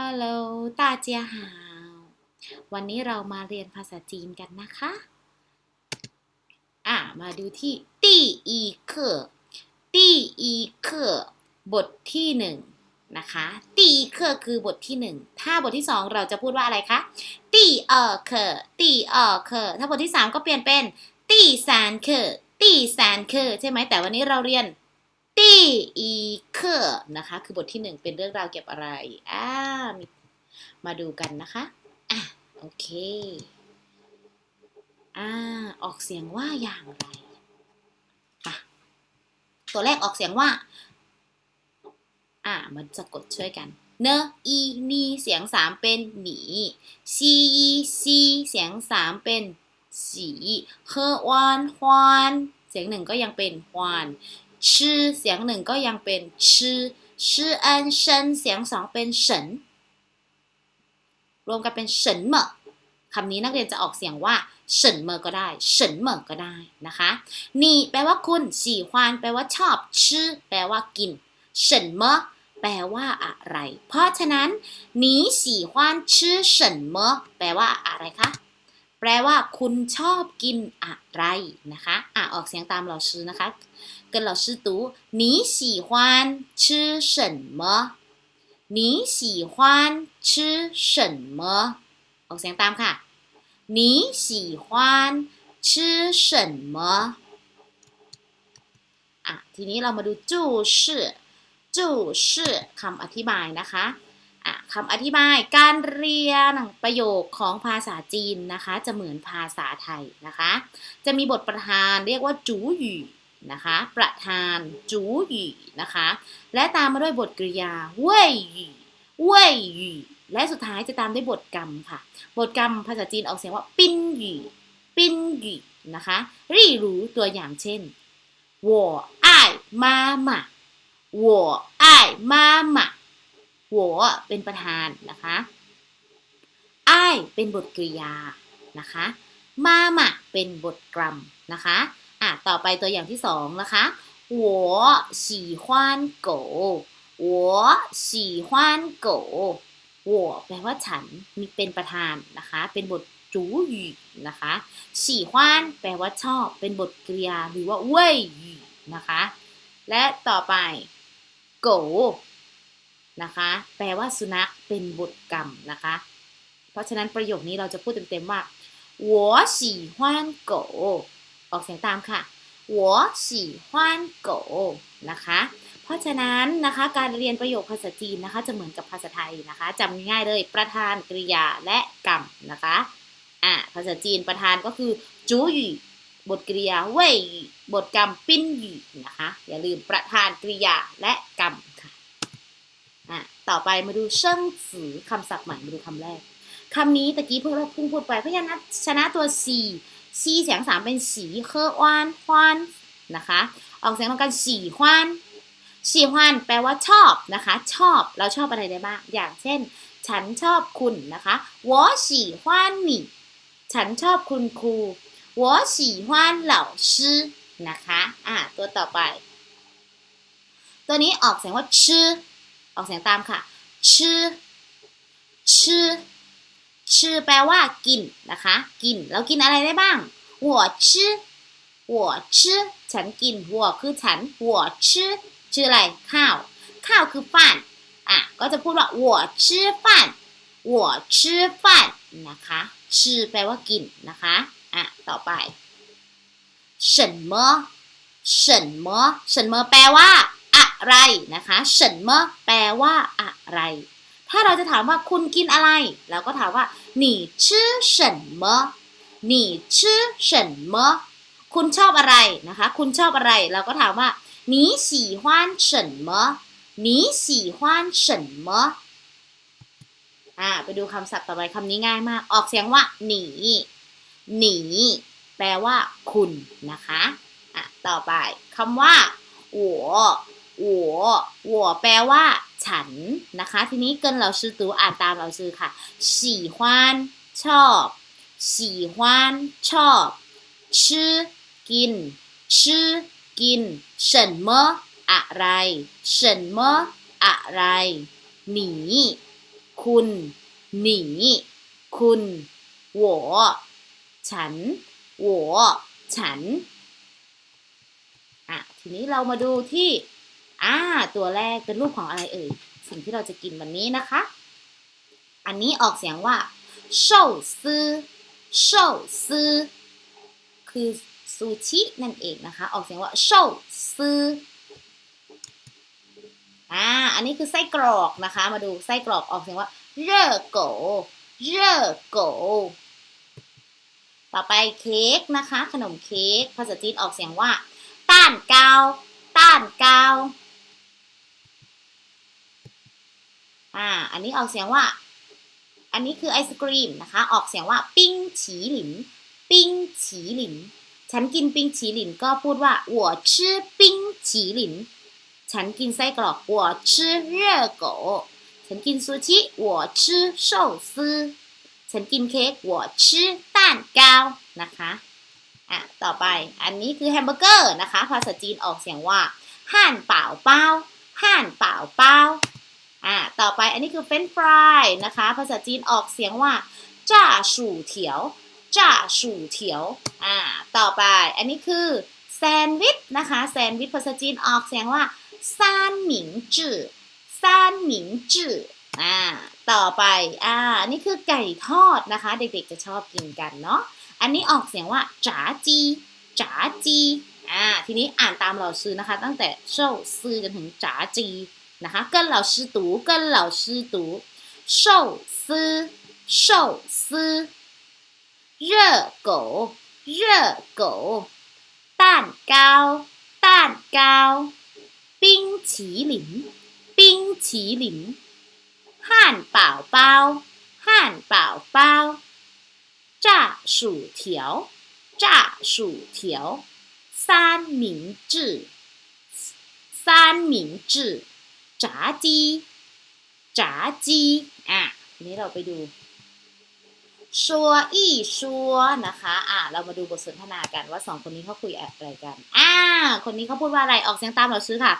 ฮัลโหลตาเจียหาว วันนี้เรามาเรียนภาษาจีนกันนะคะ อะ มาดูที่ตีอีเคตีอีเคบทที่หนึ่งนะคะตีเคคือบทที่หนึ่ง ถ้าบทที่สองเราจะพูดว่าอะไรคะตีเออเคตีเออเคถ้าบทที่สามก็เปลี่ยนเป็นตีแสนเคตีแสานเคใช่ไหมแต่วันนี้เราเรียน ตีอีเคอร์นะคะ คือบทที่หนึ่งเป็นเรื่องราวเกี่ยวกับอะไรอ่ามาดูกันนะคะอะโอเคอ่าออกเสียงว่าอย่างไรตัวแรกออกเสียงว่าอ่ามันจะกดช่วยกันเนอีนีเสียงสามเป็นหนีซีอีซีเสียงสามเป็นสีเควานควานเสียงหนึ่งก็ยังเป็นควาน ชื่อเสียงหนึ่งก็ยังเป็นชื่อชื่ออันเชนเสียงสองเป็นเฉินรวมกันเป็นเฉินเหมอคำนี้นักเรียนจะออกเสียงว่าเฉินเหมอก็ได้เฉินเหมอก็ได้นะคะนี่แปลว่าคุณสี่ควานแปลว่าชอบ ชื่อ แปลว่ากินเฉินเหมอแปลว่าอะไร เพราะฉะนั้นหนีสี่ควานชื่อเฉินเมอแปลว่าอะไรคะ แปลว่าคุณชอบกินอะไรนะคะ อะออกเสียงตามเราชื่อนะคะ 跟老师读你喜欢吃什么你喜欢吃什么ออกเสียงตามค่ะ你喜欢吃什么อ่ะทีนี้เรามาดูจู่ชื่อจู่ชื่อคำอธิบายนะคะอ่ะคำอธิบายการเรียนประโยคของภาษาจีนนะคะ จะเหมือนภาษาไทยนะคะ จะมีบทประธานเรียกว่าจูหยู่ นะคะ ประธานจูหยู่นะคะ และตามมาด้วยบทกริยาเว่ยหยู่เว่ยหยู่และสุดท้ายจะตามด้วยบทกรรมค่ะ บทกรรมภาษาจีนออกเสียงว่าปิ้นหยู่ปิ้นหยู่นะคะรี่รู้ตัวอย่างเช่น我爱妈妈我爱妈妈我เป็นประธานนะคะไอเป็นบทกริยานะคะมามาเป็นบทกรรมนะคะ อ่ะต่อไปตัวอย่างที่สองนะคะ我喜欢狗我喜欢狗我แปลว่าฉันมีเป็นประธานนะคะ เป็นบทจูหยู่นะคะ喜欢แปลว่าชอบ เป็นบทกริยาหรือว่าเว่ยหยู่นะคะ และต่อไปโกนะคะ แปลว่าสุนัขเป็นบทกรรมนะคะ เพราะฉะนั้นประโยคนี้เราจะพูดเต็มๆว่า我喜欢狗 ออกเสียงตามค่ะหัวฉี่ห้วนโกนะคะ เพราะฉะนั้นนะคะการเรียนประโยคภาษาจีนนะคะ จะเหมือนกับภาษาไทยนะคะจำง่ายเลยประธานกริยาและกรรมนะคะอะภาษาจีนประธานก็คือจูหยู่บทกริยาเว่ยบทกรรมปิ้นหยี่นะคะ อย่าลืมประธานกริยาและกรรมค่ะอะต่อไปมาดูเชิงสือคำศัพท์ใหม่มาดูคำแรกคำนี้ตะกี้พวกเราพุ่งพูดไปเพราะยันชนะตัว 4 ซีเสียงสามเป็นสีเคอวานฮวานนะคะ ออกเสียงตรงกันสีฮวานสีฮวานแปลว่าชอบนะคะ ชอบเราชอบอะไรได้บ้าง อย่างเช่น ฉันชอบคุณนะคะ我喜欢你ฉันชอบคุณครู我喜欢老师นะคะอ่าตัวต่อไป ตัวนี้ออกเสียงว่าชื่อออกเสียงตามค่ะชื่อชื่อ ชื่อแปลว่ากินนะคะ กินเรากินอะไรได้บ้าง我吃我吃ฉันกิน我คือฉัน我吃ชื่ออะไรข้าว ข้าวคือ饭อ่ะก็จะพูดว่า我吃饭我吃饭นะคะชื่อแปลว่ากินนะคะอ่ะต่อไป什么什么什么แปลว่า อะไรนะคะ什么แปลว่าอะไร ถ้าเราจะถามว่าคุณกินอะไร เราก็ถามว่า你吃什么你吃什么คุณชอบอะไรนะคะ คุณชอบอะไร เราก็ถามว่า你喜欢什么你喜欢什么อ่าไปดูคำศัพท์ต่อไปคำนี้ง่ายมาก ออกเสียงว่า หนี หนี แปลว่า คุณนะคะอ่ะต่อไปคำว่าหัวหัวหัวแปลว่า ฉันนะคะ ทีนี้เกินเราซื้อตัอ่านตามเราซื้อค่ะสีฮวานชอบสีฮวานชอบชื่อกินชื่อกินเฉินเมออะไรเฉินเมออะไร หนี คุณ หนี คุณ我ฉัน我ฉันอะทีนี้เรามาดูที่ อ่า ตัวแรกเป็นรูปของอะไรเอ่ย สิ่งที่เราจะกินวันนี้นะคะ อันนี้ออกเสียงว่าโชซึโชซือคือซูชินั่นเองนะคะ ออกเสียงว่าโชซึอ่า อันนี้คือไส้กรอกนะคะ มาดูไส้กรอกออกเสียงว่าเร่โกเร่โกต่อไปเค้กนะคะ ขนมเค้กภาษาจีนออกเสียงว่าต้านเกาต้านเกา อ่า อันนี้ออกเสียงว่า อันนี้คือไอศกรีมนะคะ ออกเสียงว่า ปิ้งฉีหลิน ปิ้งฉีหลิน ฉันกินปิ้งฉีหลินก็พูดว่า我吃冰淇淋ฉันกินไส้กรอก我吃热狗ฉันกินซูชิ我吃寿司ฉันกินเค้ก我吃蛋糕นะคะ อ่ะ ต่อไป อันนี้คือแฮมเบอร์เกอร์นะคะ ภาษาจีนออกเสียงว่าห่านเป่าเป้าห่านเป่าเป้า อะต่อไปอันนี้คือเฟรนฟรายนะคะ ภาษาจีนออกเสียงว่าจ่าสู่เถียวจ่าสู่เถียวอ่าต่อไปอันนี้คือแซนด์วิชนะคะแซนด์วิชภาษาจีนออกเสียงว่าซานหมิงจื่อซานหมิงจื่ออ่าต่อไปอ่านนี้คือไก่ทอดนะคะ เด็กๆจะชอบกินกันเนาะอันนี้ออกเสียงว่าจ๋าจีจ๋าจีอ่าทีนี้อ่านตามเราซื้อนะคะ ตั้งแต่โซ่ซื้อจนถึงจ๋าจี 跟老师读跟老师读。寿司寿司热狗热狗蛋糕蛋糕。冰淇淋冰淇淋。汉堡包汉堡包。炸薯条炸薯条。三明治三明治。炸鸡，炸鸡อ่ะทีนี้เราไปดูชัวอี้ชัวนะคะ อ่ะ เรามาดูบทสนทนากันว่าสองคนนี้เขาคุยอะไรกัน อ่า คนนี้เขาพูดว่าอะไร ออกเสียงตามเราซื้อค่ะ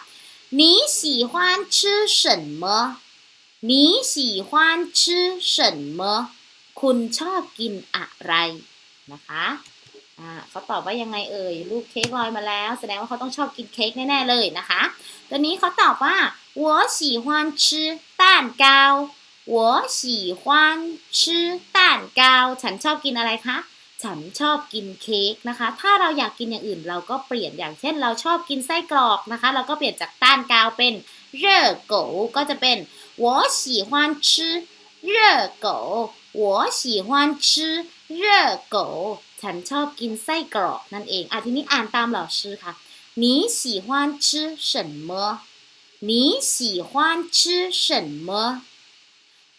你喜欢吃什么你喜欢吃什么คุณชอบกินอะไรนะคะ อ่าเขาตอบว่ายังไงเอ่ยรูปเค้กลอยมาแล้ว แสดงว่าเขาต้องชอบกินเค้กแน่ๆเลยนะคะ ตัวนี้เขาตอบว่า 我喜欢吃蛋糕我喜欢吃蛋糕ฉันชอบกินอะไรคะ ฉันชอบกินเค้กนะคะ ถ้าเราอยากกินอย่างอื่นเราก็เปลี่ยนอย่างเช่น เราชอบกินไส้กรอกนะคะ เราก็เปลี่ยนจากต้านกาวเป็นเร่อโกก็จะเป็น我喜欢吃热狗我喜欢吃热狗ฉันชอบกินไส้กรอกนั่นเองอ่ะทีนี้อ่านตามเหล่าชื่อค่ะ你喜欢吃什么 你喜欢吃什么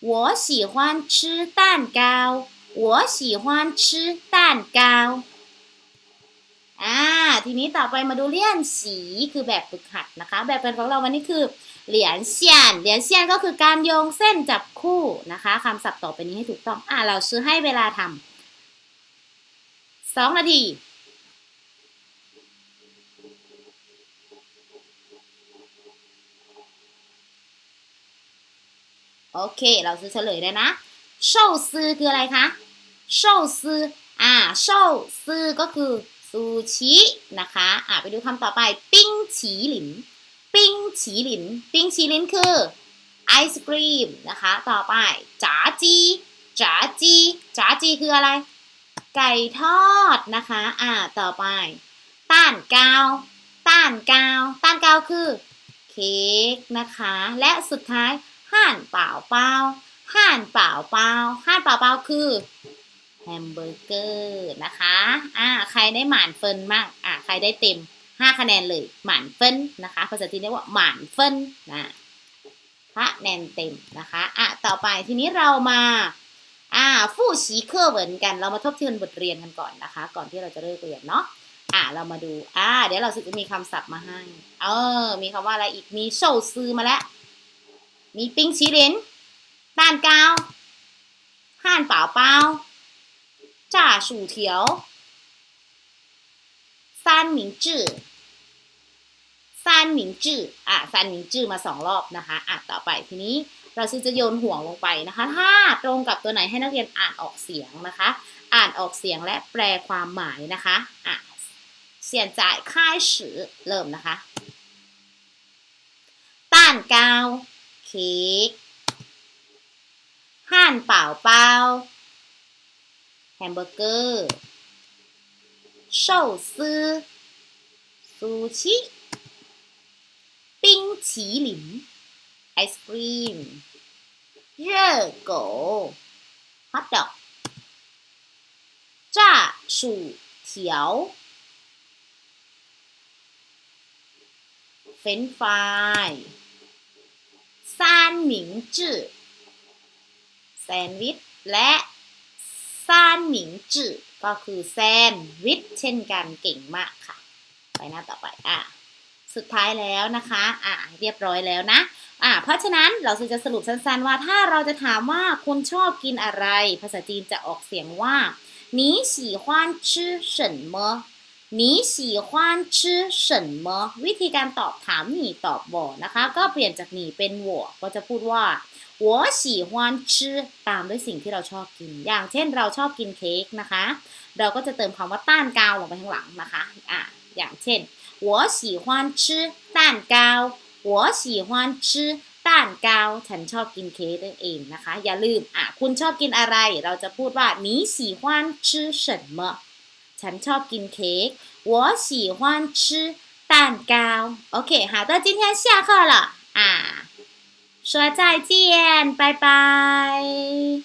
我喜欢吃蛋糕我喜欢吃蛋糕อ่า ทีนี้ต่อไปมาดูเลี่ยนสีคือแบบฝึกหัดนะคะ แบบเป็นของเราวันนี้คือ เหรียญเซียน เหรียญเซียนก็คือการโยงเส้นจับคู่นะคะคำศัพท์ต่อไปนี้ให้ถูกต้อง อ่าเราซื้อให้เวลาทำสองนาที โอเค เราซื้อเฉลยได้นะโชซื้อคืออะไรคะโชซื้ออ่าโชซื้อก็คือซูชินะคะอ่าไปดูคำต่อไป ปิ้งฉีหลิน ปิ้งฉีหลิน ปิ้งฉีหลินคือไอศกรีมนะคะ ต่อไปจ๋าจีจ๋าจีจ๋าจีคืออะไร ไก่ทอดนะคะ อ่า ต่อไป ต้านกาว ต้านกาว ต้านกาวคือ เค้กนะคะ และสุดท้าย ห่านเปล่าเปล่าห่านเปล่าเปล่าห่านเปล่าเปล่าคือแฮมเบอร์เกอร์นะคะอ่าใครได้หมานเฟินมากอ่าใครได้เต็ม5คะแนนเลยหมานเฟินนะคะ ภาษาจีนเรียกว่าหมานเฟินนะคะแนนเต็มนะคะอะต่อไปทีนี้เรามาอ่าฟู่ชีเคอร์เหมือนกัน เรามาทบทวนบทเรียนกันก่อนนะคะ ก่อนที่เราจะเลิกเรียนเนาะอ่าเรามาดูอ่าเดี๋ยวเราจะมีคำศัพท์มาให้ เออ มีคำว่าอะไรอีกมีโชซื้อมาแล้ว มีปิ้งชีเลนต้านกาวห่านเปเปล่าเถีมอซานหมิงจื้ออ่านหมิมาสองรอบนะคะอะต่อไปทีนี้เราจะโยนห่วงลงไปนะคะ ถ้าตรงกับตัวไหนให้นักเรียนอ่านออกเสียงนะคะ อ่านออกเสียงและแปลความหมายนะคะอะเสียนจ่ายค่ายสือเริ่มนะคะ ต้านกาว เค้กห่านเป่าเป้าแฮมเบอร์เกอร์寿司ซูชิ冰淇淋ไอศกรีม热狗 hot dog 炸薯条เฟรนฟราย ซานหมิงจื้อแซนด์วิช และซานหมิงจื้อก็คือแซนด์วิชเช่นกันเก่งมากค่ะ ไปหน้าต่อไปอ่ะ สุดท้ายแล้วนะคะ อ่ะ เรียบร้อยแล้วนะ อ่ะ เพราะฉะนั้นเราจะสรุปสั้นๆว่าถ้าเราจะถามว่าคุณชอบกินอะไร ภาษาจีนจะออกเสียงว่า你喜欢吃什么 你喜欢吃什么วิธีการตอบถามหนีตอบบ่นะคะ ก็เปลี่ยนจากหนีเป็นหัวก็จะพูดว่า我喜欢吃ตามด้วยสิ่งที่เราชอบกิน อย่างเช่นเราชอบกินเค้กนะคะ เราก็จะเติมคำว่าต้านกาวลงไปข้างหลังนะคะอะอย่างเช่น我喜欢吃蛋糕我喜欢吃蛋糕ฉันชอบกินเค้กนั่นเองนะคะ อย่าลืมอะคุณชอบกินอะไร เราจะพูดว่า你喜欢吃什么 ชอบกินเค้ก我喜欢吃蛋糕โอเค好的今天下课了啊说再见拜拜